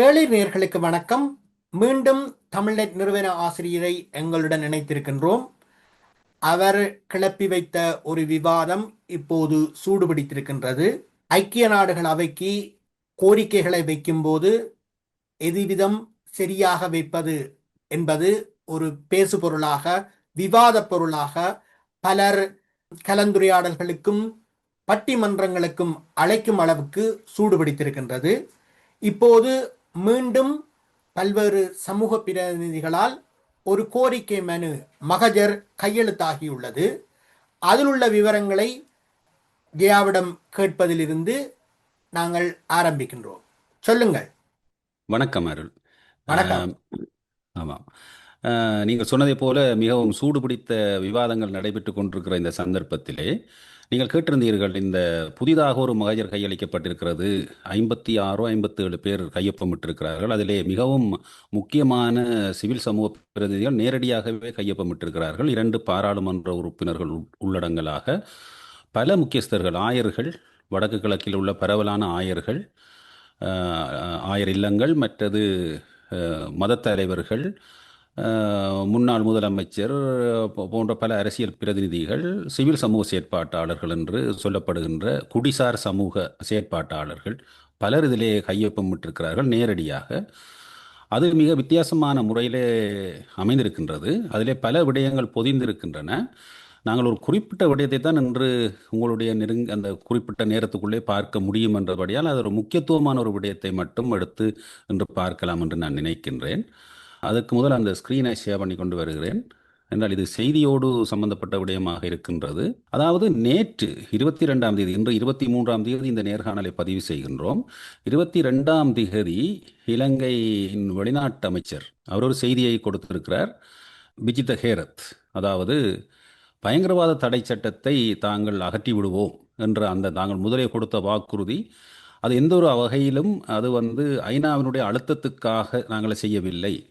கேளிர் நேர்களுக்கு வணக்கம். மீண்டும் தமிழ்நெட் நிறுவன ஆசிரியரை எங்களுடன் இணைத்திருக்கின்றோம். அவர் கிளப்பி வைத்த ஒரு விவாதம் இப்போது சூடுபிடித்திருக்கின்றது. ஐக்கிய நாடுகள் அவைக்கு கோரிக்கைகளை வைக்கும்போது எதுவிதம் சரியாக வைப்பது என்பது ஒரு பேசு பொருளாக விவாத பொருளாக பலர் கலந்துரையாடல்களுக்கும் பட்டிமன்றங்களுக்கும் அழைக்கும் அளவுக்கு சூடுபிடித்திருக்கின்றது. இப்போது மீண்டும் பல்வேறு சமூக பிரதிநிதிகளால் ஒரு கோரிக்கை மனு மகஜர் கையெழுத்தாகியுள்ளது. அதில் உள்ள விவரங்களை ஜெயாவிடம் கேட்பதிலிருந்து நாங்கள் ஆரம்பிக்கின்றோம். சொல்லுங்கள். வணக்கம் அருள். வணக்கம். ஆம், ஆமாம் நீங்கள் சொன்னதைப் போல மிகவும் சூடுபிடித்த விவாதங்கள் நடைபெற்று கொண்டிருக்கிற இந்த சந்தர்ப்பத்திலே நீங்கள் கேட்டிருந்தீர்கள் இந்த புதிதாக ஒரு மகஜர் கையளிக்கப்பட்டிருக்கிறது. ஐம்பத்தி ஆறோ ஐம்பத்தேழு பேர் கையொப்பமிட்டிருக்கிறார்கள். அதிலே மிகவும் முக்கியமான சிவில் சமூக பிரதிநிதிகள் நேரடியாகவே கையொப்பமிட்டிருக்கிறார்கள். இரண்டு பாராளுமன்ற உறுப்பினர்கள் உள்- உள்ளடங்கலாக பல முக்கியஸ்தர்கள் ஆயர்கள் வடக்கு கிழக்கில் உள்ள பரவலான ஆயர்கள் ஆயர் இல்லங்கள் மற்றது மதத்தலைவர்கள் தலைவர்கள் முன்னாள் முதலமைச்சர் போன்ற பல அரசியல் பிரதிநிதிகள் சிவில் சமூக செயற்பாட்டாளர்கள் என்று சொல்லப்படுகின்ற குடிசார் சமூக செயற்பாட்டாளர்கள் பலர் இதிலே கையொப்பமிட்டிருக்கிறார்கள் நேரடியாக. அது மிக வித்தியாசமான முறையிலே அமைந்திருக்கின்றது. அதிலே பல விடயங்கள் பொதிந்திருக்கின்றன. நாங்கள் ஒரு குறிப்பிட்ட விடயத்தை தான் இன்று உங்களுடைய நெருங்க அந்த குறிப்பிட்ட நேரத்துக்குள்ளே பார்க்க முடியும் என்றபடியால் அது ஒரு முக்கியத்துவமான ஒரு விடயத்தை மட்டும் எடுத்து இன்று பார்க்கலாம் என்று நான் நினைக்கின்றேன். அதுக்கு முதல் அந்த ஸ்க்ரீனை ஷேர் பண்ணி கொண்டு வருகிறேன். என்றால் இது செய்தியோடு சம்பந்தப்பட்ட விடயமாக இருக்கின்றது. அதாவது நேற்று இருபத்தி ரெண்டாம் தேதி இன்று இருபத்தி மூன்றாம் தேதி இந்த நேர்காணலை பதிவு செய்கின்றோம். இருபத்தி ரெண்டாம் தேதி இலங்கையின் வெளிநாட்டு அமைச்சர் அவர் ஒரு செய்தியை கொடுத்திருக்கிறார். விஜித ஹேரத் அதாவது பயங்கரவாத தடை சட்டத்தை தாங்கள் அகற்றி விடுவோம் என்ற அந்த தாங்கள் முதலே கொடுத்த வாக்குறுதி அது எந்த ஒரு வகையிலும் அது வந்து ஐநாவினுடைய அழுத்தத்துக்காக நாங்கள் செய்யவில்லை.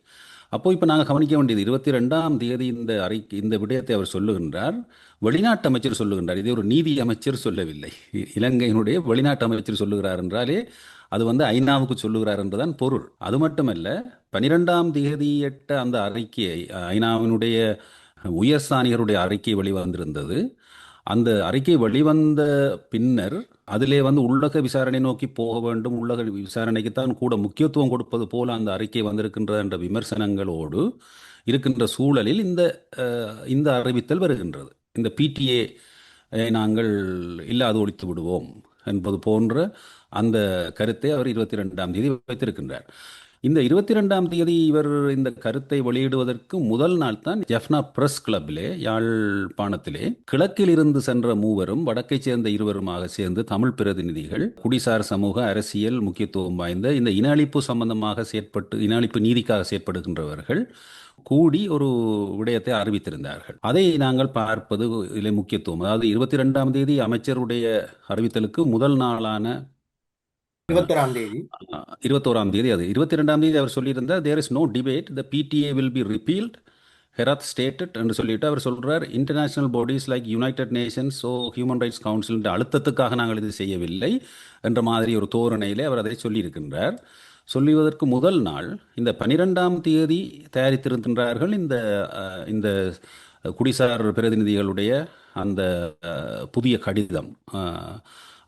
அப்போ இப்போ நாங்கள் கவனிக்க வேண்டியது இருபத்தி ரெண்டாம் தேதி இந்த அறிக்கை இந்த விடயத்தை அவர் சொல்லுகின்றார். வெளிநாட்டு அமைச்சர் சொல்லுகின்றார். இதை ஒரு நீதி அமைச்சர் சொல்லவில்லை. இ- இலங்கையினுடைய வெளிநாட்டு அமைச்சர் சொல்லுகிறார் என்றாலே அது வந்து ஐநாவுக்கு சொல்லுகிறார் என்றுதான் பொருள். அது மட்டுமல்ல பனிரெண்டாம் தேதியிட்ட அந்த அறிக்கையை ஐநாவினுடைய உயர் சாணியருடைய அறிக்கை வெளிவந்திருந்தது. அந்த அறிக்கை வெளிவந்த பின்னர் அதிலே வந்து உள்ளக விசாரணை நோக்கி போக வேண்டும். உள்ளக விசாரணைக்கு தான் கூட முக்கியத்துவம் கொடுப்பது போல அந்த அறிக்கை வந்திருக்கின்ற என்ற விமர்சனங்களோடு இருக்கின்ற சூழலில் இந்த இந்த அறிவித்தல் வருகின்றது. இந்த பிடிஏ நாங்கள் இல்லாது ஒழித்து விடுவோம் என்பது போன்ற அந்த கருத்தை அவர் இருபத்தி ரெண்டாம் தேதி வைத்திருக்கின்றார். இந்த இருபத்தி ரெண்டாம் தேதி இவர் இந்த கருத்தை வெளியிடுவதற்கு முதல் நாள் தான் ஜெஃப்னா பிரஸ் கிளப்பிலே யாழ்ப்பாணத்திலே கிழக்கில் இருந்து சென்ற மூவரும் வடக்கைச் சேர்ந்த இருவருமாக சேர்ந்து தமிழ் பிரதிநிதிகள் குடிசார் சமூக அரசியல் முக்கியத்துவம் வாய்ந்த இந்த இன அழிப்பு சம்பந்தமாக செயற்பட்டு இன அழிப்பு நீதிக்காக செயற்படுகின்றவர்கள் கூடி ஒரு விடயத்தை அறிவித்திருந்தார்கள். அதை நாங்கள் பார்ப்பது முக்கியத்துவம். அதாவது இருபத்தி ரெண்டாம் தேதி அமைச்சருடைய அறிவித்தலுக்கு முதல் நாளான இருபத்தொராம் தேதி. இருபத்தோராம் தேதி அது. இருபத்தி ரெண்டாம் தேதி அவர் சொல்லியிருந்தார் there is no debate the PTA will be repealed Herath stated என்று சொல்லிட்டு அவர் சொல்றார். International bodies like United Nations so human rights council அழுத்தத்துக்காக நாங்கள் இது செய்யவில்லை என்ற மாதிரி ஒரு தோரணையிலே அவர் அதை சொல்லியிருக்கின்றார். சொல்லுவதற்கு முதல் நாள் இந்த பனிரெண்டாம் தேதி தயாரித்திருக்கின்றார்கள் இந்த இந்த குடிசார் பிரதிநிதிகளுடைய அந்த புதிய கடிதம்.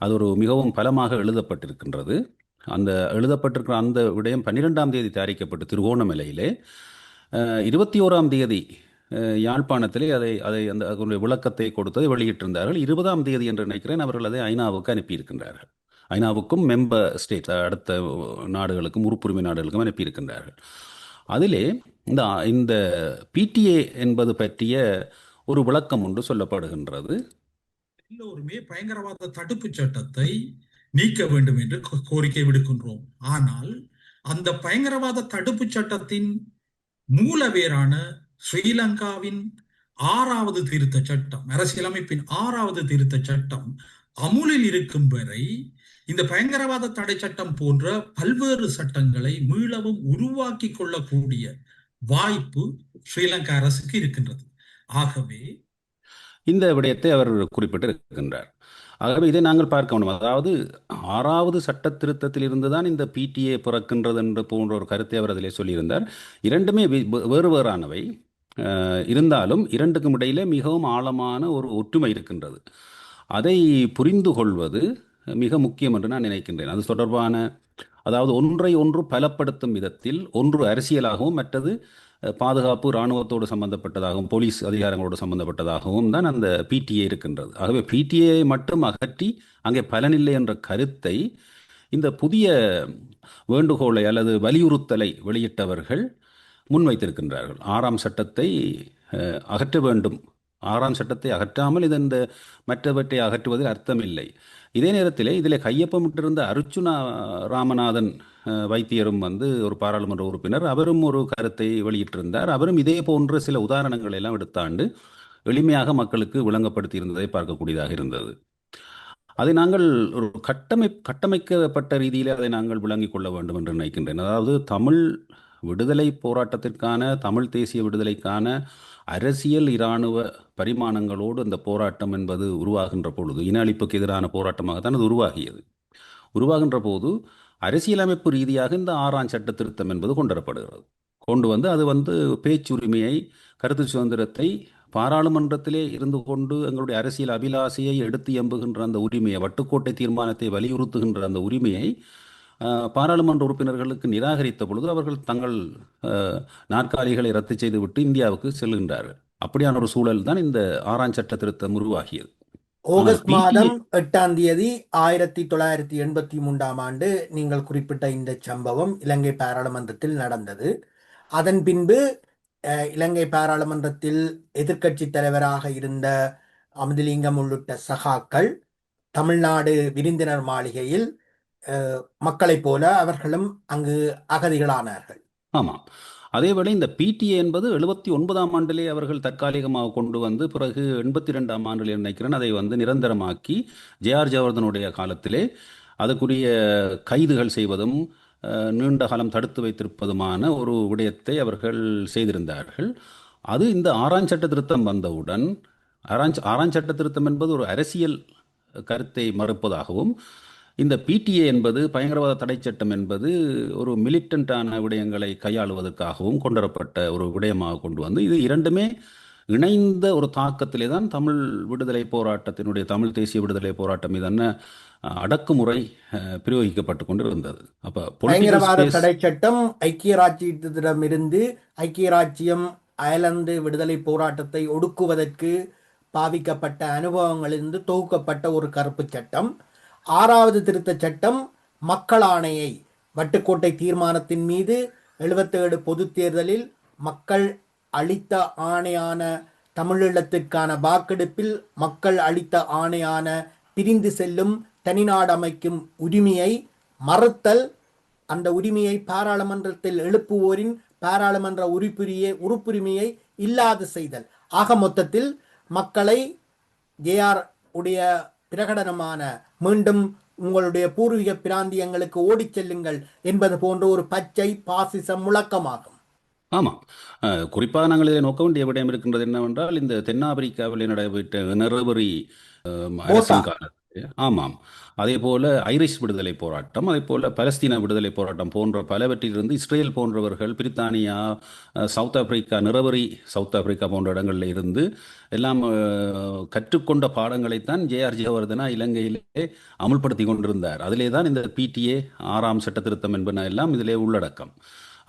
அது ஒரு மிகவும் பலமாக எழுதப்பட்டிருக்கின்றது. அந்த எழுதப்பட்டிருக்கிற அந்த விடயம் பன்னிரெண்டாம் தேதி தயாரிக்கப்பட்டு திருகோணமலையிலே. இருபத்தி ஓராம் தேதி யாழ்ப்பாணத்திலே அதை அதை அந்த அதனுடைய விளக்கத்தை கொடுத்ததை வெளியிட்டிருந்தார்கள். இருபதாம் தேதி என்று நினைக்கிறேன் அவர்கள் அதை ஐநாவுக்கு அனுப்பியிருக்கின்றார்கள். ஐநாவுக்கும் மெம்பர் ஸ்டேட் அடுத்த நாடுகளுக்கும் உறுப்புரிமை நாடுகளுக்கும் அனுப்பியிருக்கின்றார்கள். அதிலே இந்த இந்த பிடிஏ என்பது பற்றிய ஒரு விளக்கம் ஒன்று சொல்லப்படுகின்றது. எல்லோருமே பயங்கரவாத தடுப்பு சட்டத்தை நீக்க வேண்டும் என்று கோ- கோரிக்கை விடுக்கின்றோம். ஆனால் அந்த பயங்கரவாத தடுப்பு சட்டத்தின் மூலவேரான ஸ்ரீலங்காவின் ஆறாவது திருத்த சட்டம் அரசியலமைப்பின் ஆறாவது திருத்த சட்டம் அமுலில் இருக்கும் வரை இந்த பயங்கரவாத தடை சட்டம் போன்ற பல்வேறு சட்டங்களை மீளவும் உருவாக்கி கொள்ளக்கூடிய வாய்ப்பு ஸ்ரீலங்கா அரசுக்கு இருக்கின்றது. ஆகவே இந்த விடயத்தை அவர் குறிப்பிட்டிருக்கின்றார். ஆகவே இதை நாங்கள் பார்க்க வேண்டும். அதாவது ஆறாவது சட்ட திருத்தத்தில் இருந்து தான் இந்த பிடிஏ பிறக்கின்றது என்று போன்ற ஒரு கருத்தை அவர் அதிலே சொல்லியிருந்தார். இரண்டுமே வேறு வேறானவை. இருந்தாலும் இரண்டுக்கும் இடையிலே மிகவும் ஆழமான ஒரு ஒற்றுமை இருக்கின்றது. அதை புரிந்து கொள்வது மிக முக்கியம் என்று நான் நினைக்கின்றேன். அது தொடர்பான அதாவது ஒன்றை ஒன்று பலப்படுத்தும் விதத்தில் ஒன்று அரசியலாகவும் மற்றது பாதுகாப்பு இராணுவத்தோடு சம்பந்தப்பட்டதாகவும் போலீஸ் அதிகாரங்களோடு சம்பந்தப்பட்டதாகவும் தான் அந்த பிடிஏ இருக்கின்றது. ஆகவே பிடிஏ மட்டும் அகற்றி அங்கே பலனில்லை என்ற கருத்தை இந்த புதிய வேண்டுகோளை அல்லது வலியுறுத்தலை வெளியிட்டவர்கள் முன்வைத்திருக்கின்றார்கள். ஆறாம் சட்டத்தை அகற்ற வேண்டும் ஆறாம் சட்டத்தை அகற்றாமல் இது இந்த மற்றவற்றை அகற்றுவதில் அர்த்தமில்லை. இதே நேரத்தில் இதில் கையொப்பமிட்டிருந்த அர்ச்சுனா ராமநாதன் வைத்தியரும் வந்து ஒரு பாராளுமன்ற உறுப்பினர் அவரும் ஒரு கருத்தை வெளியிட்டிருந்தார். அவரும் இதே போன்ற சில உதாரணங்களை எல்லாம் எடுத்தாண்டு எளிமையாக மக்களுக்கு விளங்கப்படுத்தி இருந்ததை பார்க்கக்கூடியதாக இருந்தது. அதை நாங்கள் ஒரு கட்டமை கட்டமைக்கப்பட்ட ரீதியில் அதை நாங்கள் விளங்கிக் கொள்ள வேண்டும் என்று நினைக்கின்றேன். அதாவது தமிழ் விடுதலை போராட்டத்திற்கான தமிழ் தேசிய விடுதலைக்கான அரசியல் இராணுவ பரிமாணங்களோடு அந்த போராட்டம் என்பது உருவாகின்ற பொழுது இன அழிப்புக்கு எதிரான போராட்டமாகத்தான் அது உருவாகியது. உருவாகின்ற போது அரசியலமைப்பு ரீதியாக இந்த ஆறாம் சட்ட திருத்தம் என்பது கொண்டுவரப்படுகிறது. கொண்டு வந்து அது வந்து பேச்சுரிமையை கருத்து சுதந்திரத்தை பாராளுமன்றத்திலே இருந்து கொண்டு எங்களுடைய அரசியல் அபிலாசையை எடுத்து எம்புகின்ற அந்த உரிமையை வட்டுக்கோட்டை தீர்மானத்தை வலியுறுத்துகின்ற அந்த உரிமையை பாராளுமன்ற உறுப்பினர்களுக்கு நிராகரித்த பொழுது அவர்கள் தங்கள் நாற்காலிகளை ரத்து செய்துவிட்டு இந்தியாவுக்கு செல்கின்றார்கள். அப்படியான ஒரு சூழல் தான் இந்த ஆறாம் சட்ட திருத்தம் உருவாகியது ஆகஸ்ட் மாதம் எட்டாம் தேதி ஆயிரத்தி தொள்ளாயிரத்தி எண்பத்தி மூன்றாம் ஆண்டு நீங்கள் குறிப்பிட்ட இந்த சம்பவம் இலங்கை பாராளுமன்றத்தில் நடந்தது. அதன் பின்பு இலங்கை பாராளுமன்றத்தில் எதிர்க்கட்சி தலைவராக இருந்த அமுதலிங்கம் உள்ளிட்ட சகாக்கள் தமிழ்நாடு விருந்தினர் மாளிகையில் மக்களைப் போல அவர்களும் அங்கு அகதிகளானார்கள். ஆமாம் அதேவேளை இந்த பிடிஏ என்பது எழுபத்தி ஒன்பதாம் ஆண்டிலே அவர்கள் தற்காலிகமாக கொண்டு வந்து பிறகு எண்பத்தி ரெண்டாம் ஆண்டில் நினைக்கிறேன் அதை வந்து நிரந்தரமாக்கி ஜேஆர் ஜெயவர்தனுடைய காலத்திலே அதுக்குரிய கைதுகள் செய்வதும் நீண்ட காலம் தடுத்து வைத்திருப்பதுமான ஒரு விடயத்தை அவர்கள் செய்திருந்தார்கள். அது இந்த ஆறாம் சட்ட திருத்தம் வந்தவுடன் ஆறாம் ஆறாம் சட்ட திருத்தம் என்பது ஒரு அரசியல் கருத்தை மறுப்பதாகவும் இந்த பிடிஏ என்பது பயங்கரவாத தடை சட்டம் என்பது ஒரு மிலிட்டண்டான விடயங்களை கையாளுவதற்காகவும் கொண்டுவரப்பட்ட ஒரு விடயமாக கொண்டு வந்து இது இரண்டுமே இணைந்த ஒரு தாக்கத்திலே தான் தமிழ் விடுதலை போராட்டத்தினுடைய தமிழ் தேசிய விடுதலை போராட்டம் மீதான அடக்குமுறை பிரயோகிக்கப்பட்டு கொண்டு இருந்தது அப்ப தடை சட்டம் ஐக்கிய ராஜ்யத்திடமிருந்து ஐக்கிய ராஜ்யம் அயர்லாந்து விடுதலை போராட்டத்தை ஒடுக்குவதற்கு பாவிக்கப்பட்ட அனுபவங்களிலிருந்து தொகுக்கப்பட்ட ஒரு கருப்பு சட்டம். ஆறாவது திருத்தச் சட்டம் மக்கள் ஆணையை. வட்டுக்கோட்டை தீர்மானத்தின் மீது எழுபத்தேழு பொது தேர்தலில் மக்கள் அளித்த ஆணையான தமிழீழத்திற்கான வாக்கெடுப்பில் மக்கள் அளித்த ஆணையான பிரிந்து செல்லும் தனிநாடு அமைக்கும் உரிமையை மறுத்தல் அந்த உரிமையை பாராளுமன்றத்தில் எழுப்புவோரின் பாராளுமன்ற உறுப்புரியை உறுப்புரிமையை இல்லாது செய்தல். ஆக மொத்தத்தில் மக்களை ஜேஆர் உடைய பிரகடனமான மீண்டும் உங்களுடைய பூர்வீக பிராந்தியங்களுக்கு ஓடிச் செல்லுங்கள் என்பது போன்ற ஒரு பச்சை பாசிச முழக்கமாகும். ஆமாம். குறிப்பாக நாங்கள் இதை நோக்க வேண்டிய விடயம் இருக்கின்றது என்னவென்றால் இந்த தென்னாப்பிரிக்காவில் நடைபெற்ற நிறவரி அரசின் ஆமாம். அதே போல ஐரிஷ் விடுதலை போராட்டம் அதே போல பலஸ்தீன விடுதலை போராட்டம் போன்ற பலவற்றிலிருந்து இஸ்ரேல் போன்றவர்கள் பிரித்தானியா சவுத் ஆப்பிரிக்கா நிறவரி சவுத் ஆப்பிரிக்கா போன்ற இடங்களில் இருந்து எல்லாம் கற்றுக்கொண்ட பாடங்களைத்தான் ஜேஆர் ஜெயவர்தனா இலங்கையிலே அமுல்படுத்தி கொண்டிருந்தார். அதிலே தான் இந்த பிடிஏ ஆறாம் சட்ட திருத்தம் என்பன எல்லாம் இதிலே உள்ளடக்கம்.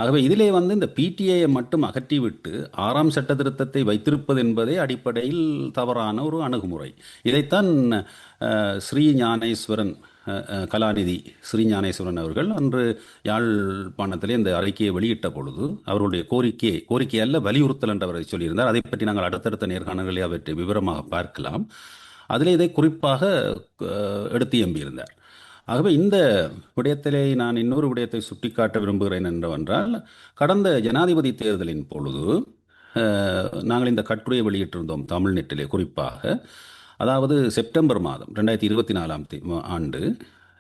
ஆகவே இதிலே வந்து இந்த பிடிஐயை மட்டும் அகற்றிவிட்டு ஆறாம் சட்ட திருத்தத்தை வைத்திருப்பது என்பதே அடிப்படையில் தவறான ஒரு அணுகுமுறை. இதைத்தான் ஸ்ரீ ஞானேஸ்வரன் கலாநிதி ஸ்ரீ ஞானேஸ்வரன் அவர்கள் அன்று யாழ்ப்பாணத்திலே இந்த அறிக்கையை வெளியிட்ட பொழுது அவருடைய கோரிக்கை கோரிக்கை அல்ல வலியுறுத்தல் என்று அவரை சொல்லியிருந்தார். அதை பற்றி நாங்கள் அடுத்தடுத்த நேர்காணல்களை அவற்றை விவரமாக பார்க்கலாம். அதிலே இதை குறிப்பாக எடுத்து எம்பியிருந்தார். ஆகவே இந்த விடயத்திலே நான் இன்னொரு விடயத்தை சுட்டிக்காட்ட விரும்புகிறேன் என்றவென்றால் கடந்த ஜனாதிபதி தேர்தலின் பொழுது நாங்கள் இந்த கட்டுரையை வெளியிட்டிருந்தோம் தமிழ் நெட்டிலே. குறிப்பாக அதாவது செப்டம்பர் மாதம் ரெண்டாயிரத்தி இருபத்தி நாலாம் தே ஆண்டு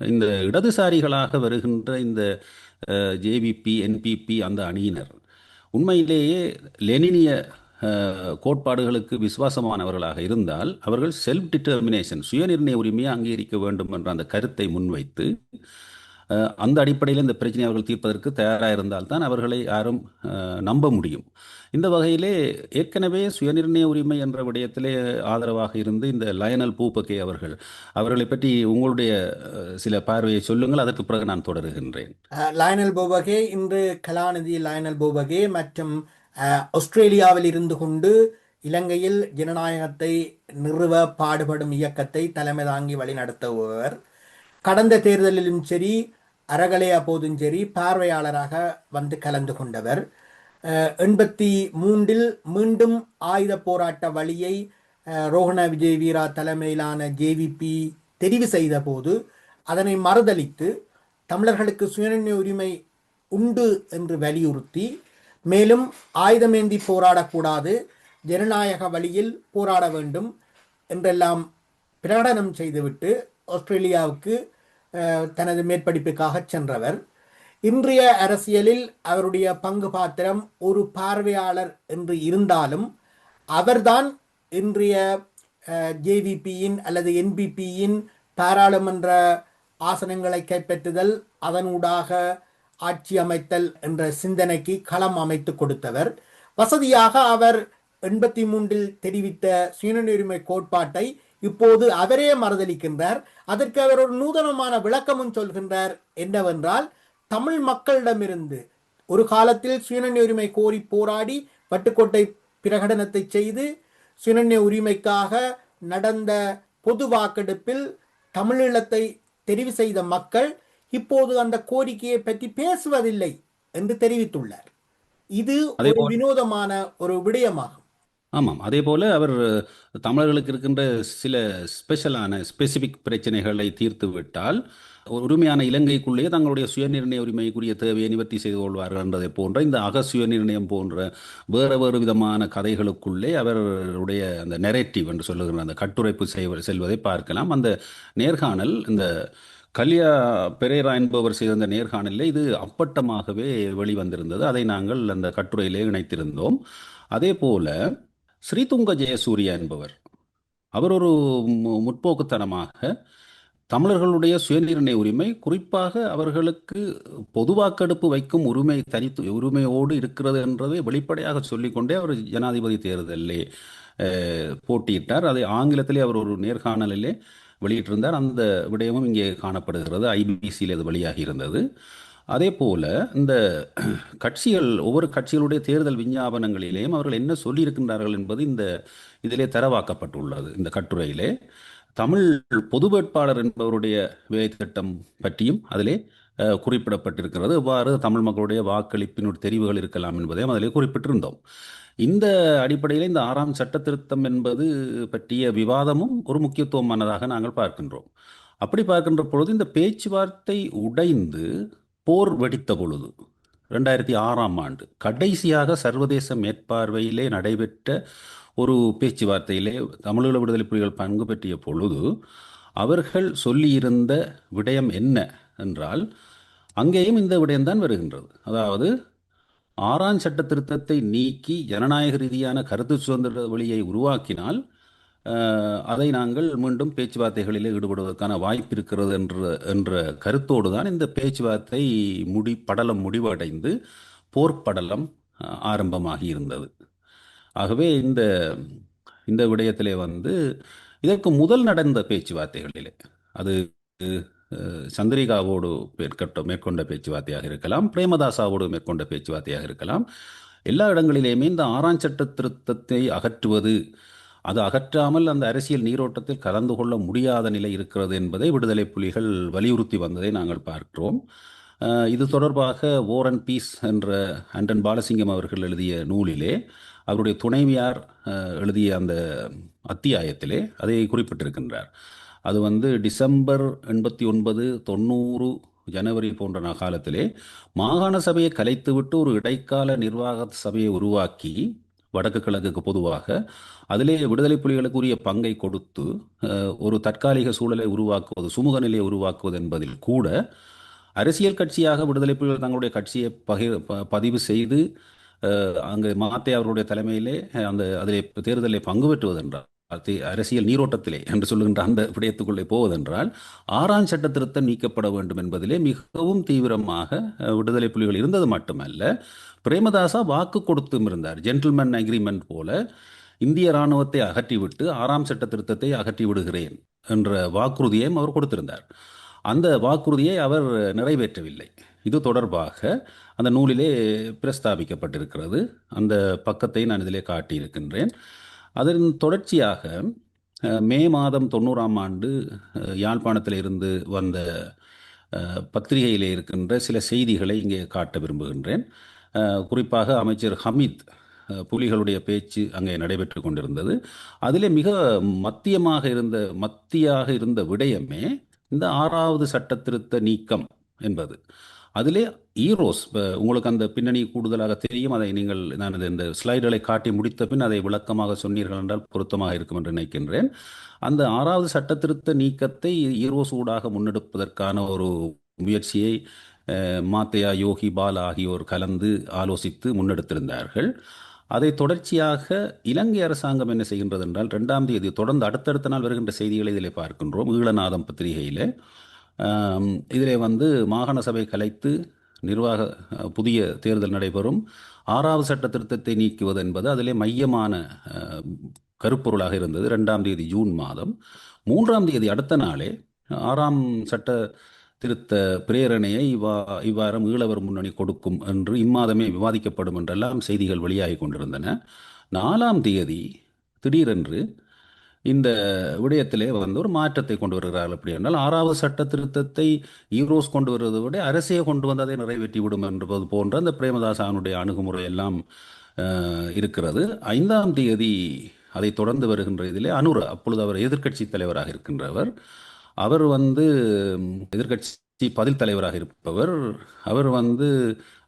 இந்த இடதுசாரிகளாக வருகின்ற இந்த ஜேவிபி என்பிபி அந்த அணியினர் உண்மையிலேயே லெனினிய கோட்பாடுகளுக்கு விசுவாசமானவர்களாக இருந்தால் அவர்கள் செல்ஃப் டிட்டர்மினேஷன் சுயநிர்ணய உரிமையை அங்கீகரிக்க வேண்டும் என்ற அந்த கருத்தை முன்வைத்து அந்த அடிப்படையில் இந்த பிரச்சனையை அவர்கள் தீர்ப்பதற்கு தயாராக இருந்தால்தான் அவர்களை யாரும் நம்ப முடியும். இந்த வகையிலே ஏற்கனவே சுயநிர்ணய உரிமை என்ற விடயத்திலே ஆதரவாக இருந்து இந்த லயனல் பூபகே அவர்கள் அவர்களை பற்றி உங்களுடைய சில பார்வையை சொல்லுங்கள் அதற்கு பிறகு நான் தொடருகின்றேன். லயனல் பூபகே இன்று கலாநிதி லயனல் பூபகே மற்றும் ஆஸ்திரேலியாவில் இருந்து கொண்டு இலங்கையில் ஜனநாயகத்தை நிறுவ பாடுபடும் இயக்கத்தை தலைமை தாங்கி வழிநடத்துபவர். கடந்த தேர்தலிலும் சரி அரகலையா போதும் சரி பார்வையாளராக வந்து கலந்து கொண்டவர். எண்பத்தி மூன்றில் மீண்டும் ஆயுத போராட்ட வழியை ரோஹண விஜய் வீரா தலைமையிலான ஜேவிபி தெரிவு செய்த போது அதனை மறுதளித்து தமிழர்களுக்கு சுயநிர்ணய உரிமை உண்டு என்று வலியுறுத்தி மேலும் ஆயுதமேந்தி போராடக்கூடாது ஜனநாயக வழியில் போராட வேண்டும் என்றெல்லாம் பிரகடனம் செய்துவிட்டு ஆஸ்திரேலியாவுக்கு தனது மேற்படிப்புக்காக சென்றவர். இன்றைய அரசியலில் அவருடைய பங்கு பாத்திரம் ஒரு பார்வையாளர் என்று இருந்தாலும் அவர்தான் இன்றைய ஜேவிபியின் அல்லது என்பிபியின் பாராளுமன்ற ஆசனங்களை கைப்பற்றுதல் அதனூடாக ஆட்சி அமைத்தல் என்ற சிந்தனைக்கு களம் அமைத்து கொடுத்தவர். வசதியாக அவர் எண்பத்தி மூன்றில் தெரிவித்த சுயநுரிமை கோட்பாட்டை இப்போது அவரே மறுதளிக்கின்றார். அதற்கு அவர் ஒரு நூதனமான விளக்கமும் சொல்கின்றார் என்னவென்றால் தமிழ் மக்களிடமிருந்து ஒரு காலத்தில் சுயநிலை உரிமை கோரி போராடி பட்டுக்கோட்டை பிரகடனத்தை செய்து சுயநிலை உரிமைக்காக நடந்த பொது வாக்கெடுப்பில் தமிழீழத்தை தெரிவு செய்த மக்கள் இப்போது அந்த கோரிக்கையை பற்றி பேசுவதில்லை என்று தெரிவித்துள்ளார். இது ஒரு வினோதமான ஒரு விடயமாகும். ஆமாம் அதே போல அவர் தமிழர்களுக்கு இருக்கின்ற சில ஸ்பெஷலான ஸ்பெசிபிக் பிரச்சனைகளை தீர்த்து விட்டால் உரிமையான இலங்கைக்குள்ளேயே தங்களுடைய சுயநிர்ணய உரிமைக்குரிய தேவையை நிவர்த்தி செய்து கொள்வார்கள் என்பதை போன்ற இந்த அக சுயநிர்ணயம் போன்ற வேறு வேறு விதமான கதைகளுக்குள்ளே அவருடைய அந்த நெரேட்டிவ் என்று சொல்லுகிற அந்த கட்டுரைப்பு செய்வ செல்வதை பார்க்கலாம். அந்த நேர்காணல் இந்த கல்யா பெரேரா என்பவர் செய்த நேர்காணலில் இது அப்பட்டமாகவே வெளிவந்திருந்தது. அதை நாங்கள் அந்த கட்டுரையிலே இணைத்திருந்தோம். அதே போல ஸ்ரீதுங்க ஜெயசூர்யா என்பவர் அவர் ஒரு மு- முற்போக்குத்தனமாக தமிழர்களுடைய சுயநிர்ணய உரிமை குறிப்பாக அவர்களுக்கு பொது வாக்கெடுப்பு வைக்கும் உரிமை தனித்து உரிமையோடு இருக்கிறது என்றதை வெளிப்படையாக சொல்லிக்கொண்டே அவர் ஜனாதிபதி தேர்தலிலே போட்டியிட்டார். அதை ஆங்கிலத்திலே அவர் ஒரு நேர்காணலிலே வெளியிட்டிருந்தார். அந்த விடயமும் இங்கே காணப்படுகிறது. ஐபிசியில் அது வெளியாகி இருந்தது அதே போல இந்த கட்சிகள் ஒவ்வொரு கட்சிகளுடைய தேர்தல் விஞ்ஞாபனங்களிலேயும் அவர்கள் என்ன சொல்லியிருக்கின்றார்கள் என்பது இந்த இதிலே தரவாக்கப்பட்டுள்ளது இந்த கட்டுரையிலே. தமிழ் பொது வேட்பாளர் என்பவருடைய வேலை திட்டம் பற்றியும் அதிலே குறிப்பிடப்பட்டிருக்கிறது. இவ்வாறு தமிழ் மக்களுடைய வாக்களிப்பினுடைய தெரிவுகள் இருக்கலாம் என்பதையும் அதிலே குறிப்பிட்டிருந்தோம். இந்த அடிப்படையில் இந்த ஆறாம் சட்ட திருத்தம் என்பது பற்றிய விவாதமும் ஒரு முக்கியத்துவமானதாக நாங்கள் பார்க்கின்றோம். அப்படி பார்க்கின்ற பொழுது இந்த பேச்சுவார்த்தை உடைந்து போர் வெடித்த பொழுது ரெண்டாயிரத்தி ஆறாம் ஆண்டு கடைசியாக சர்வதேச மேற்பார்வையிலே நடைபெற்ற ஒரு பேச்சுவார்த்தையிலே தமிழீழ விடுதலை புலிகள் பங்கு பெற்றிய பொழுது அவர்கள் சொல்லியிருந்த விடயம் என்ன என்றால் அங்கேயும் இந்த விடயம்தான் வருகின்றது. அதாவது ஆறாம் சட்ட திருத்தத்தை நீக்கி ஜனநாயக ரீதியான கருத்து சுதந்திர வழியை உருவாக்கினால் அதை நாங்கள் மீண்டும் பேச்சுவார்த்தைகளிலே ஈடுபடுவதற்கான வாய்ப்பு இருக்கிறது என்ற என்ற கருத்தோடு தான் இந்த பேச்சுவார்த்தை முடி படலம் முடிவடைந்து போர்ப்படலம் ஆரம்பமாகி இருந்தது. ஆகவே இந்த இந்த விடயத்திலே வந்து இதற்கு முதல் நடந்த பேச்சுவார்த்தைகளிலே அது சந்திரிகாவோடு மேற்கொண்ட மேற்கொண்ட பேச்சுவார்த்தையாக இருக்கலாம் பிரேமதாசாவோடு மேற்கொண்ட பேச்சுவார்த்தையாக இருக்கலாம். எல்லா இடங்களிலேயுமே இந்த ஆறாம் சட்ட திருத்தத்தை அகற்றுவது அது அகற்றாமல் அந்த அரசியல் நீரோட்டத்தில் கலந்து கொள்ள முடியாத நிலை இருக்கிறது என்பதை விடுதலை புலிகள் வலியுறுத்தி வந்ததை நாங்கள் பார்க்கிறோம். இது தொடர்பாக war அண்ட் பீஸ் என்ற அண்டன் பாலசிங்கம் அவர்கள் எழுதிய நூலிலே அவருடைய துணைவியார் எழுதிய அந்த அத்தியாயத்திலே அதை குறிப்பிட்டிருக்கின்றார். அது வந்து டிசம்பர் எண்பத்தி ஒன்பது தொண்ணூறு ஜனவரி போன்ற காலத்திலே மாகாண சபையை கலைத்துவிட்டு ஒரு இடைக்கால நிர்வாக சபையை உருவாக்கி வடக்கு கிழக்குக்கு பொதுவாக அதிலே விடுதலை புலிகளுக்கு உரிய பங்கை கொடுத்து ஒரு தற்காலிக சூழலை உருவாக்குவது சுமூக நிலையை உருவாக்குவது என்பதில் கூட அரசியல் கட்சியாக விடுதலை புலிகள் தங்களுடைய கட்சியை பகிர் ப- பதிவு செய்து அங்கு மாத்தே அவருடைய தலைமையிலே அந்த அதிலே தேர்தலில் பங்கு பெற்றுவதென்றால் அது அரசியல் நீரோட்டத்திலே என்று சொல்லுகின்ற அந்த விடயத்துக்குள்ளே போவதென்றால் ஆறாம் சட்ட திருத்தம் நீக்கப்பட வேண்டும் என்பதிலே மிகவும் தீவிரமாக விடுதலை புலிகள் இருந்தது மட்டுமல்ல பிரேமதாசா வாக்கு கொடுத்தும் இருந்தார். ஜென்டில்மேன் அக்ரிமெண்ட் போல இந்திய இராணுவத்தை அகற்றிவிட்டு ஆறாம் சட்ட திருத்தத்தை அகற்றி விடுகிறேன் என்ற வாக்குறுதியையும் அவர் கொடுத்திருந்தார். அந்த வாக்குறுதியை அவர் நிறைவேற்றவில்லை. இது தொடர்பாக அந்த நூலிலே பிரஸ்தாபிக்கப்பட்டிருக்கிறது. அந்த பக்கத்தை நான் இதிலே காட்டியிருக்கின்றேன். அதன் தொடர்ச்சியாக மே. மாதம் தொண்ணூறாம் ஆண்டு யாழ்ப்பாணத்தில் இருந்து வந்த பத்திரிகையிலே இருக்கின்ற சில செய்திகளை இங்கே காட்ட விரும்புகின்றேன். குறிப்பாக அமைச்சர் ஹமீத் புலிகளுடைய பேச்சு அங்கே நடைபெற்று கொண்டிருந்தது. அதிலே மிக மத்தியமாக இருந்த மத்தியாக இருந்த விடயமே இந்த ஆறாவது சட்ட திருத்த நீக்கம் என்பது. அதிலே ஈரோஸ் உங்களுக்கு அந்த பின்னணி கூடுதலாக தெரியும். அதை நீங்கள் நான் இந்த ஸ்லைடுகளை காட்டி முடித்த பின் அதை விளக்கமாக சொன்னீர்கள் என்றால் பொருத்தமாக இருக்கும் என்று நினைக்கின்றேன். அந்த ஆறாவது சட்ட திருத்த நீக்கத்தை ஈரோஸ் ஊடாக முன்னெடுப்பதற்கான ஒரு முயற்சியை மாத்தையா யோகி பால் ஆகியோர் கலந்து ஆலோசித்து முன்னெடுத்திருந்தார்கள். அதை தொடர்ச்சியாக இலங்கை அரசாங்கம் என்ன செய்கின்றது என்றால் ரெண்டாம் தேதி தொடர்ந்து அடுத்தடுத்த நாள் வருகின்ற செய்திகளை இதில் பார்க்கின்றோம். ஈழநாதம் பத்திரிகையில். இதிலே வந்து மாகாண சபை கலைத்து நிர்வாக புதிய தேர்தல் நடைபெறும். ஆறாவது சட்ட திருத்தத்தை நீக்குவது என்பது அதிலே மையமான கருப்பொருளாக இருந்தது. ரெண்டாம் தேதி ஜூன் மாதம். மூன்றாம் தேதி அடுத்த நாளே ஆறாம் சட்ட திருத்த பிரேரணையை இவ்வா இவ்வாரம் ஈழவர் முன்னணி கொடுக்கும் என்று இம்மாதமே விவாதிக்கப்படும் என்றெல்லாம் செய்திகள் வெளியாகி கொண்டிருந்தன. நாலாம் தேதி திடீரென்று இந்த விடயத்திலே வந்து ஒரு மாற்றத்தை கொண்டு வருகிறார்கள். அப்படி என்றால் ஆறாவது சட்ட திருத்தத்தை ஈரோஸ் கொண்டு வருவதை விட அரசே கொண்டு வந்து அதை நிறைவேற்றி விடும் என்பது போன்ற அந்த பிரேமதாசானுடைய அணுகுமுறை எல்லாம் இருக்கிறது. ஐந்தாம் தேதி அதை தொடர்ந்து வருகின்ற இதிலே அனுர அப்பொழுது அவர் எதிர்க்கட்சி தலைவராக இருக்கின்றவர். அவர் வந்து எதிர்க்கட்சி பதில் தலைவராக இருப்பவர். அவர் வந்து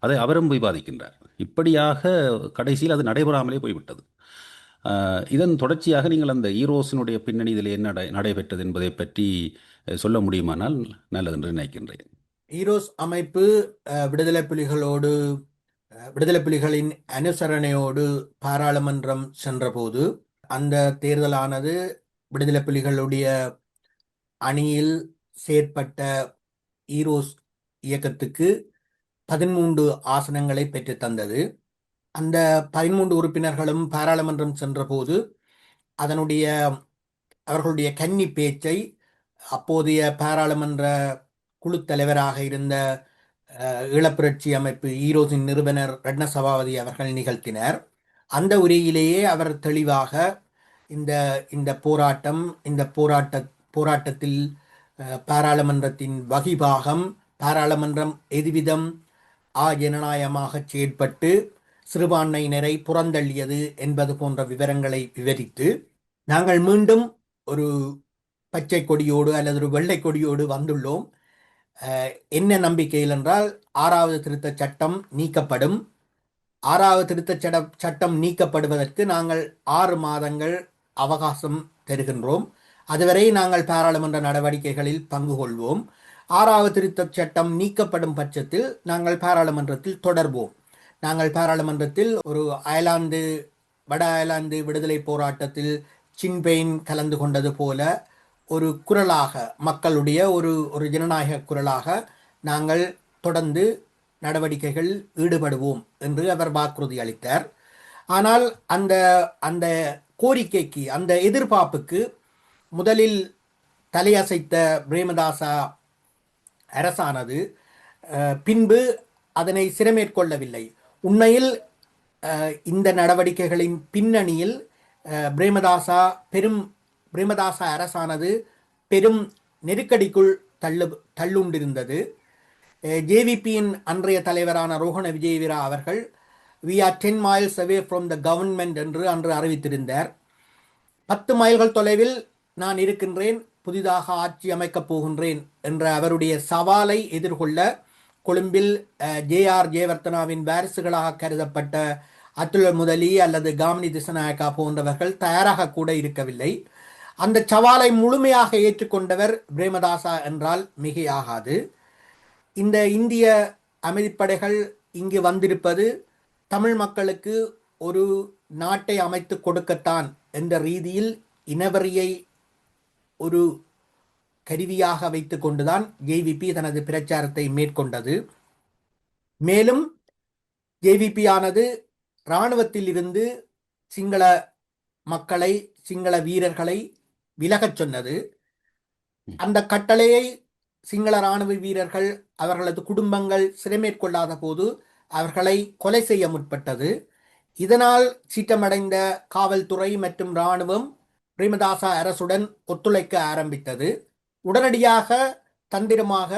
அதை அவரும் பாதிக்கின்றார் இப்படியாக கடைசியில் அது நடைபெறாமலே போய்விட்டது. இதன் தொடர்ச்சியாக நீங்கள் அந்த ஈரோஸினுடைய பின்னணி இதில் என்ன நடை- நடைபெற்றது என்பதை பற்றி சொல்ல முடியுமானால் நல்லது என்று நினைக்கின்றேன். ஈரோஸ் அமைப்பு விடுதலை புலிகளோடு விடுதலை புலிகளின் அனுசரணையோடு பாராளுமன்றம் சென்றபோது அந்த தேர்தலானது விடுதலை புலிகளுடைய அணியில் செயற்பட்ட ஈரோஸ் இயக்கத்துக்கு பதிமூன்று ஆசனங்களை பெற்று தந்தது. அந்த பதிமூன்று உறுப்பினர்களும் பாராளுமன்றம் சென்றபோது அதனுடைய அவர்களுடைய கன்னி பேச்சை அப்போதைய பாராளுமன்ற குழு தலைவராக இருந்த ஈழப்புரட்சி அமைப்பு ஈரோஸின் நிறுவனர் ரட்ன சபாவதி அவர்கள் நிகழ்த்தினர். அந்த உரையிலேயே அவர் தெளிவாக இந்த இந்த போராட்டம் இந்த போராட்ட போராட்டத்தில் பாராளுமன்றத்தின் வகிபாகம் பாராளுமன்றம் எதுவிதம் ஆ ஜனநாயகமாக செயற்பட்டு சிறுபான்மையினரை புறந்தள்ளியது என்பது போன்ற விவரங்களை விவரித்து நாங்கள் மீண்டும் ஒரு பச்சை கொடியோடு அல்லது ஒரு வெள்ளை கொடியோடு வந்துள்ளோம். என்ன நம்பிக்கையில் என்றால் ஆறாவது திருத்தச் சட்டம் நீக்கப்படும். ஆறாவது திருத்தச் சட சட்டம் நீக்கப்படுவதற்கு நாங்கள் ஆறு மாதங்கள் அவகாசம் தருகின்றோம். அதுவரை நாங்கள் பாராளுமன்ற நடவடிக்கைகளில் பங்கு கொள்வோம். ஆறாவது திருத்தச் சட்டம் நீக்கப்படும் பட்சத்தில் நாங்கள் பாராளுமன்றத்தில் தொடர்வோம். நாங்கள் பாராளுமன்றத்தில் ஒரு அயர்லாந்து வட அயர்லாந்து விடுதலை போராட்டத்தில் சின்பெயின் கலந்து கொண்டது போல ஒரு குரலாக மக்களுடைய ஒரு ஒரு ஜனநாயக குரலாக நாங்கள் தொடர்ந்து நடவடிக்கைகள் ஈடுபடுவோம் என்று அவர் வாக்குறுதி அளித்தார். ஆனால் அந்த அந்த கோரிக்கைக்கு அந்த எதிர்பார்ப்புக்கு முதலில் தலையசைத்த பிரேமதாசா அரசானது பின்பு அதனை சிறமேற்கொள்ளவில்லை. உண்மையில் இந்த நடவடிக்கைகளின் பின்னணியில் பிரேமதாசா பெரும் பிரேமதாசா அரசானது பெரும் நெருக்கடிக்குள் தள்ளு தள்ளுண்டிருந்தது. ஜேவிபியின் அன்றைய தலைவரான ரோஹண விஜயவீரா அவர்கள் we are ten miles away from the government என்று அன்று அறிவித்திருந்தார். பத்து மைல்கள் தொலைவில் நான் இருக்கின்றேன் புதிதாக ஆட்சி அமைக்கப் போகின்றேன் என்ற அவருடைய சவாலை எதிர்கொள்ள கொழும்பில் ஜே ஆர் ஜெயவர்த்தனாவின் வாரிசுகளாக கருதப்பட்ட அத்துல முதலி அல்லது காமினி திசநாயக்கா போன்றவர்கள் தயாராக கூட இருக்கவில்லை. அந்த சவாலை முழுமையாக ஏற்றுக்கொண்டவர் பிரேமதாசா என்றால் மிகையாகாது. இந்த இந்திய அமைதிப்படைகள் இங்கு வந்திருப்பது தமிழ் மக்களுக்கு ஒரு நாட்டை அமைத்து கொடுக்கத்தான் என்ற ரீதியில் இனவெறியை ஒரு கருவியாக வைத்துக் கொண்டுதான் ஜேவிபி தனது பிரச்சாரத்தை மேற்கொண்டது. மேலும் ஜேவிபி ஆனது இராணுவத்தில் இருந்து சிங்கள மக்களை சிங்கள வீரர்களை விலகச் சொன்னது. அந்த கட்டளையை சிங்கள இராணுவ வீரர்கள் அவர்களது குடும்பங்கள் சிறைமேற்கொள்ளாத போது அவர்களை கொலை செய்ய முற்பட்டது. இதனால் சீட்டமடைந்த காவல்துறை மற்றும் இராணுவம் பிரேமதாசா அரசுடன் ஒத்துழைக்க ஆரம்பித்தது. உடனடியாக தந்திரமாக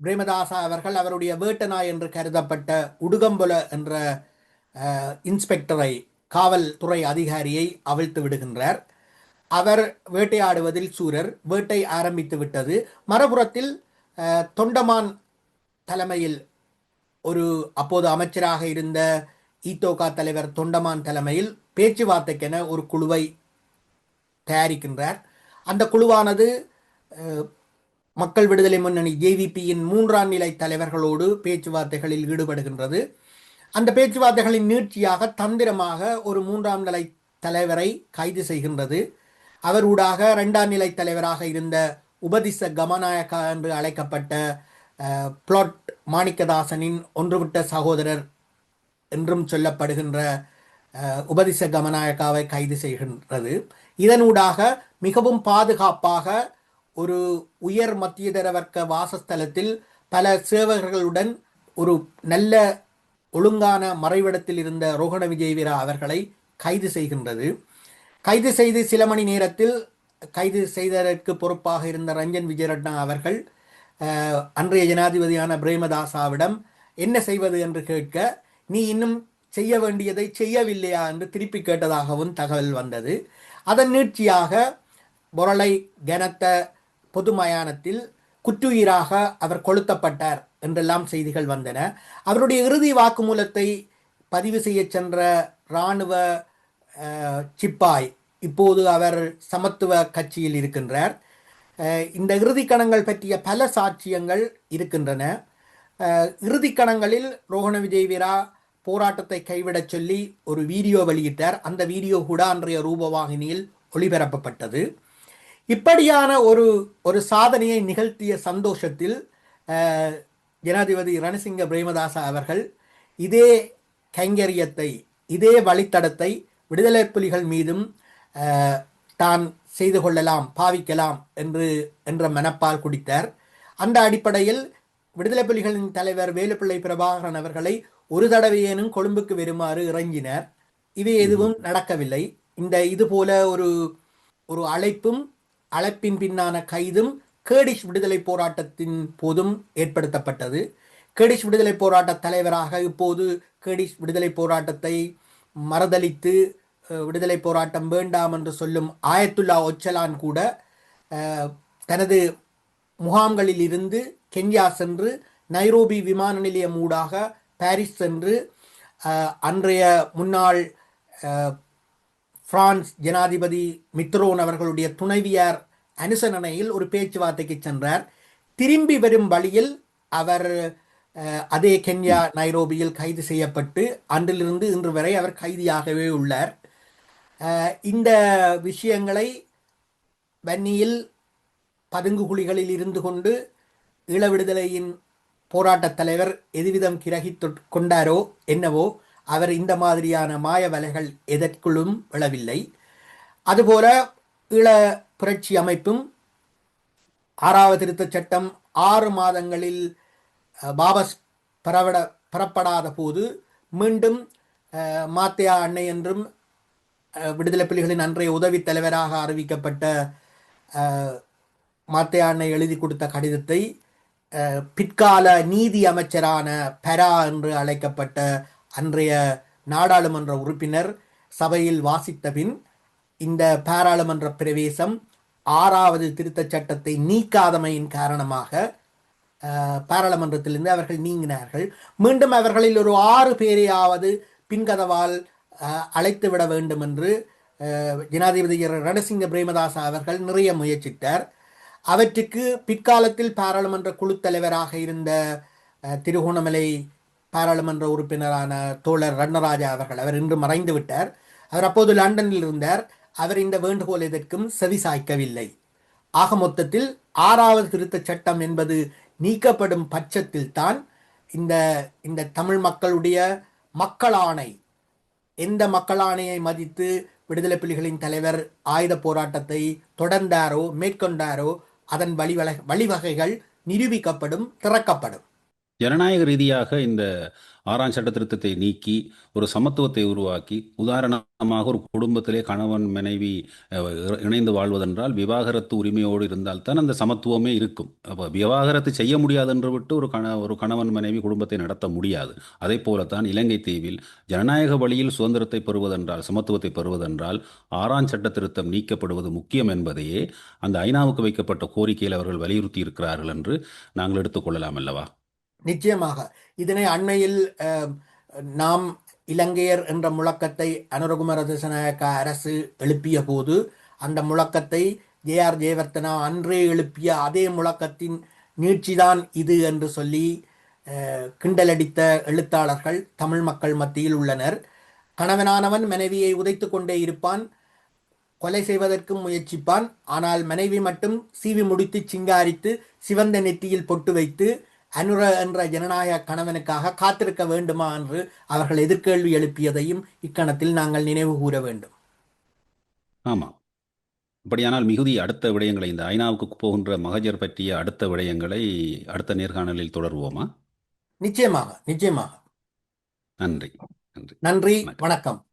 பிரேமதாசா அவர்கள் அவருடைய வேட்டனா என்று கருதப்பட்ட உடுகம்புல என்ற இன்ஸ்பெக்டரை காவல்துறை அதிகாரியை அவிழ்த்து விடுகின்றார். அவர் வேட்டையாடுவதில் சூரர் வேட்டை ஆரம்பித்து விட்டது. மறுபுறத்தில் தொண்டமான் தலைமையில் ஒரு அப்போது அமைச்சராக இருந்த ஈத்தோகா தலைவர் தொண்டமான் தலைமையில் பேச்சுவார்த்தைக்கென ஒரு குழுவை தயாரிக்கின்றார். அந்த குழுவானது மக்கள் விடுதலை முன்னணி ஜேவிபியின் மூன்றாம் நிலை தலைவர்களோடு பேச்சுவார்த்தைகளில் ஈடுபடுகின்றது. அந்த பேச்சுவார்த்தைகளின் நீட்சியாக தந்திரமாக ஒரு மூன்றாம் நிலை தலைவரை கைது செய்கின்றது. அவர் ஊடாக இரண்டாம் நிலை தலைவராக இருந்த உபதிச கமநாயக்கா என்று அழைக்கப்பட்ட பிளாட் மாணிக்கதாசனின் ஒன்றுவிட்ட சகோதரர் என்றும் சொல்லப்படுகின்ற உபதிச கமநாயக்காவை கைது செய்கின்றது. இதனூடாக மிகவும் பாதுகாப்பாக ஒரு உயர் மத்தியதர வர்க்க வாசஸ்தலத்தில் பல சேவகர்களுடன் ஒரு நல்ல ஒழுங்கான மறைவிடத்தில் இருந்த ரோகண விஜயவீரா அவர்களை கைது செய்கின்றது. கைது செய்து சில மணி நேரத்தில் கைது செய்ததற்கு பொறுப்பாக இருந்த ரஞ்சன் விஜயரட்னா அவர்கள் அன்றைய ஜனாதிபதியான பிரேமதாசாவிடம் என்ன செய்வது என்று கேட்க நீ இன்னும் செய்ய வேண்டியதை செய்யவில்லையா? என்று திருப்பி கேட்டதாகவும் தகவல் வந்தது. அதன் நீட்சியாக பொருளை கனத்த பொது மயானத்தில் குற்றுயிராக அவர் கொளுத்தப்பட்டார் என்றெல்லாம் செய்திகள் வந்தன. அவருடைய இறுதி வாக்குமூலத்தை பதிவு செய்ய சென்ற இராணுவ சிப்பாய் இப்போது அவர் சமத்துவ கட்சியில் இருக்கின்றார். இந்த இறுதிக்கணங்கள் பற்றிய பல சாட்சியங்கள் இருக்கின்றன. இறுதிக்கணங்களில் கணங்களில் ரோஹண விஜய் வீரா போராட்டத்தை கைவிடச் சொல்லி ஒரு வீடியோ வெளியிட்டார். அந்த வீடியோ கூட அன்றைய ரூபவாகினியில் ஒளிபரப்பப்பட்டது. இப்படியான ஒரு ஒரு சாதனையை நிகழ்த்திய சந்தோஷத்தில் ஜனாதிபதி ரணசிங்க பிரேமதாச அவர்கள் இதே கைங்கரியத்தை இதே வழித்தடத்தை விடுதலை புலிகள் மீதும் தான் செய்து கொள்ளலாம் பாவிக்கலாம் என்று என்ற மனப்பால் குடித்தார். அந்த அடிப்படையில் விடுதலை புலிகளின் தலைவர் வேலுப்பிள்ளை பிரபாகரன் அவர்களை ஒரு தடவையேனும் கொழும்புக்கு வருமாறு இறங்கினர். இவை எதுவும் நடக்கவில்லை. இந்த இது போல ஒரு ஒரு அழைப்பும் அழைப்பின் பின்னான கைதும் கேடிஷ் விடுதலை போராட்டத்தின் போதும் ஏற்படுத்தப்பட்டது. கேடிஷ் விடுதலை போராட்ட தலைவராக இப்போது கேடிஷ் விடுதலை போராட்டத்தை மறுதலித்து விடுதலை போராட்டம் வேண்டாம் என்று சொல்லும் ஆயத்துல்லா ஒச்சலான் கூட தனது முகாம்களில் இருந்து கென்யா சென்று நைரோபி விமான நிலையம் ஊடாக பாரிஸ் சென்று அன்றைய முன்னாள் பிரான்ஸ் ஜனாதிபதி மித்ரோன் அவர்களுடைய துணைவியார் அனுசரணையில் ஒரு பேச்சுவார்த்தைக்கு சென்றார். திரும்பி வரும் வழியில் அவர் அதே கென்யா நைரோபியில் கைது செய்யப்பட்டு அன்றிலிருந்து இன்று வரை அவர் கைதியாகவே உள்ளார். இந்த விஷயங்களை வன்னியில் பதுங்கு குழிகளில் இருந்து கொண்டு ஈழ விடுதலையின் போராட்டத் தலைவர் எதுவிதம் கிரகித்து கொண்டாரோ என்னவோ அவர் இந்த மாதிரியான மாய வலைகள் எதற்குள்ளும் விழவில்லை. அதுபோல ஈழ புரட்சி அமைப்பும் ஆறாவது திருத்தச் சட்டம் ஆறு மாதங்களில் பாபஸ் வாபஸ் பெறவிட பெறப்படாத போது மீண்டும் மாத்தியா மாத்தையா அன்னை என்றும் விடுதலை புலிகளின் அன்றைய உதவித் தலைவராக அறிவிக்கப்பட்ட மாத்தையா அன்னை எழுதி கொடுத்த கடிதத்தை அஹ், பிற்கால நீதி அமைச்சரான பெரா என்று அழைக்கப்பட்ட அன்றைய நாடாளுமன்ற உறுப்பினர் சபையில் வாசித்த பின் இந்த பாராளுமன்ற பிரவேசம் ஆறாவது திருத்தச் சட்டத்தை நீக்காதமையின் காரணமாக பாராளுமன்றத்திலிருந்து அவர்கள் நீங்கினார்கள். மீண்டும் அவர்களில் ஒரு ஆறு பேரையாவது பின்கதவால் அழைத்து விட வேண்டும் என்று ஜனாதிபதி ரணசிங்க பிரேமதாச அவர்கள் நிறைய முயற்சித்தார். அவற்றுக்கு பிற்காலத்தில் பாராளுமன்ற குழு தலைவராக இருந்த திருகோணமலை பாராளுமன்ற உறுப்பினரான தோழர் ரண்ணராஜா அவர்கள் அவர் இன்று மறைந்து விட்டார். அவர் அப்போது லண்டனில் இருந்தார். அவர் இந்த வேண்டுகோள் எதற்கும் செவி சாய்க்கவில்லை. ஆக மொத்தத்தில் ஆறாவது திருத்தச் சட்டம் என்பது நீக்கப்படும் பட்சத்தில் தான் இந்த இந்த தமிழ் மக்களுடைய மக்களாணை எந்த மக்களாணையை மதித்து விடுதலை புலிகளின் தலைவர் ஆயுத போராட்டத்தை தொடர்ந்தாரோ மேற்கொண்டாரோ அதன் வழிவகை வழிவகைகள் நிரூபிக்கப்படும் திறக்கப்படும். ஜனநாயக ரீதியாக இந்த ஆறாம் சட்ட திருத்தத்தை நீக்கி ஒரு சமத்துவத்தை உருவாக்கி உதாரணமாக ஒரு குடும்பத்திலே கணவன் மனைவி இணைந்து வாழ்வதென்றால் விவாகரத்து உரிமையோடு இருந்தால்தான் அந்த சமத்துவமே இருக்கும். அப்போ விவாகரத்து செய்ய முடியாதென்று விட்டு ஒரு கண ஒரு கணவன் மனைவி குடும்பத்தை நடத்த முடியாது. அதே போலத்தான் இலங்கை தீவில் ஜனநாயக வழியில் சுதந்திரத்தை பெறுவதென்றால் சமத்துவத்தை பெறுவதென்றால் ஆறாம் சட்ட திருத்தம் நீக்கப்படுவது முக்கியம் என்பதையே அந்த ஐநாவுக்கு வைக்கப்பட்ட கோரிக்கையில் அவர்கள் வலியுறுத்தி இருக்கிறார்கள் என்று நாங்கள் எடுத்துக்கொள்ளலாம் அல்லவா? நிச்சயமாக. இதனை அண்மையில் நாம் இலங்கையர் என்ற முழக்கத்தை அனுரகுமார திசநாயக்க அரசு எழுப்பிய போது அந்த முழக்கத்தை ஜே ஆர் ஜெயவர்த்தனா அன்றே எழுப்பிய அதே முழக்கத்தின் நீட்சிதான் இது என்று சொல்லி கிண்டலடித்த எழுத்தாளர்கள் தமிழ் மக்கள் மத்தியில் உள்ளனர். கணவனானவன் மனைவியை உதைத்து கொண்டே இருப்பான் கொலை செய்வதற்கும் முயற்சிப்பான் ஆனால் மனைவி மட்டும் சீவி முடித்து சிங்காரித்து சிவந்த நெற்றியில் பொட்டு வைத்து அனுர என்ற ஜனநாயக கணவனுக்காக காத்திருக்க வேண்டுமா என்று அவர்கள் எதிர்கேள்வி எழுப்பியதையும் இக்கணத்தில் நாங்கள் நினைவு கூற வேண்டும். ஆமாம். அப்படியானால் மிகுதி அடுத்த விடயங்களை இந்த ஐநாவுக்கு போகின்ற மகஜர் பற்றிய அடுத்த விடயங்களை அடுத்த நேர்காணலில் தொடர்வோமா? நிச்சயமாக நிச்சயமாக. நன்றி நன்றி. நன்றி வணக்கம். வணக்கம்.